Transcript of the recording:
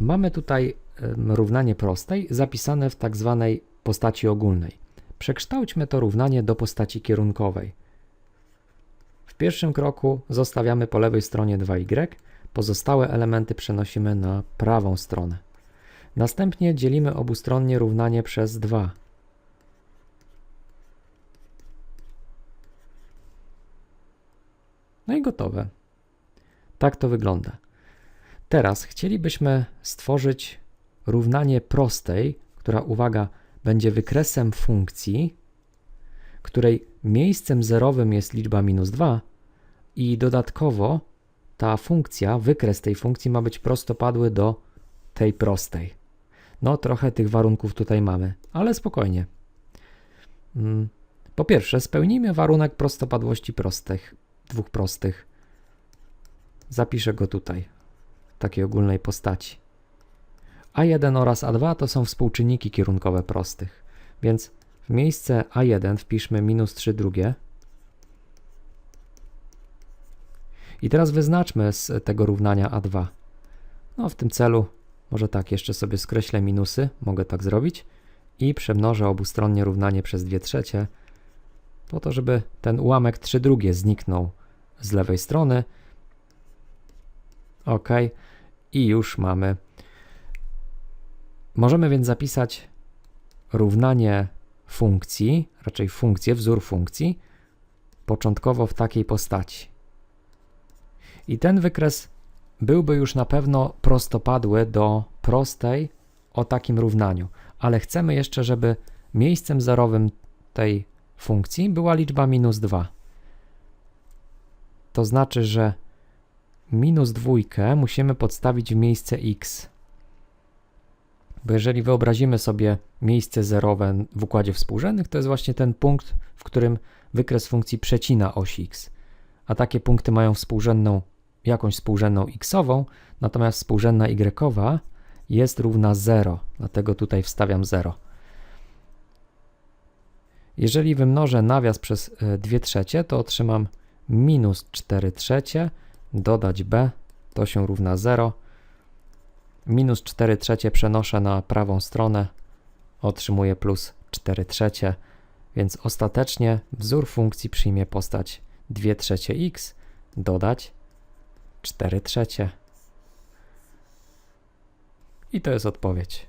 mamy tutaj równanie prostej zapisane w tak zwanej postaci ogólnej. Przekształćmy to równanie do postaci kierunkowej. W pierwszym kroku zostawiamy po lewej stronie 2y, pozostałe elementy przenosimy na prawą stronę. Następnie dzielimy obustronnie równanie przez 2. No i gotowe. Tak to wygląda. Teraz chcielibyśmy stworzyć równanie prostej, która, uwaga, będzie wykresem funkcji, której miejscem zerowym jest liczba minus 2 i dodatkowo ta funkcja, wykres tej funkcji ma być prostopadły do tej prostej. No, trochę tych warunków tutaj mamy, ale spokojnie. Mm, Po pierwsze, spełnijmy warunek prostopadłości prostych, dwóch prostych. Zapiszę go tutaj, takiej ogólnej postaci. A1 oraz A2 to są współczynniki kierunkowe prostych, więc w miejsce A1 wpiszmy minus 3 drugie. I teraz wyznaczmy z tego równania A2. No w tym celu może tak, jeszcze sobie skreślę minusy, mogę tak zrobić i przemnożę obustronnie równanie przez 2 trzecie, po to, żeby ten ułamek 3 drugie zniknął z lewej strony. OK. I już mamy. Możemy więc zapisać równanie funkcji, raczej funkcję, wzór funkcji, początkowo w takiej postaci. I ten wykres byłby już na pewno prostopadły do prostej o takim równaniu, ale chcemy jeszcze, żeby miejscem zerowym tej funkcji była liczba minus 2. To znaczy, że minus dwójkę musimy podstawić w miejsce x. Bo jeżeli wyobrazimy sobie miejsce zerowe w układzie współrzędnych, to jest właśnie ten punkt, w którym wykres funkcji przecina oś x. A takie punkty mają współrzędną, jakąś współrzędną xową, natomiast współrzędna y jest równa 0, dlatego tutaj wstawiam 0. Jeżeli wymnożę nawias przez 2 trzecie, to otrzymam minus 4 trzecie, dodać b, to się równa 0. Minus 4 trzecie przenoszę na prawą stronę, otrzymuję plus 4 trzecie, więc ostatecznie wzór funkcji przyjmie postać 2 trzecie x, dodać 4 trzecie. I to jest odpowiedź.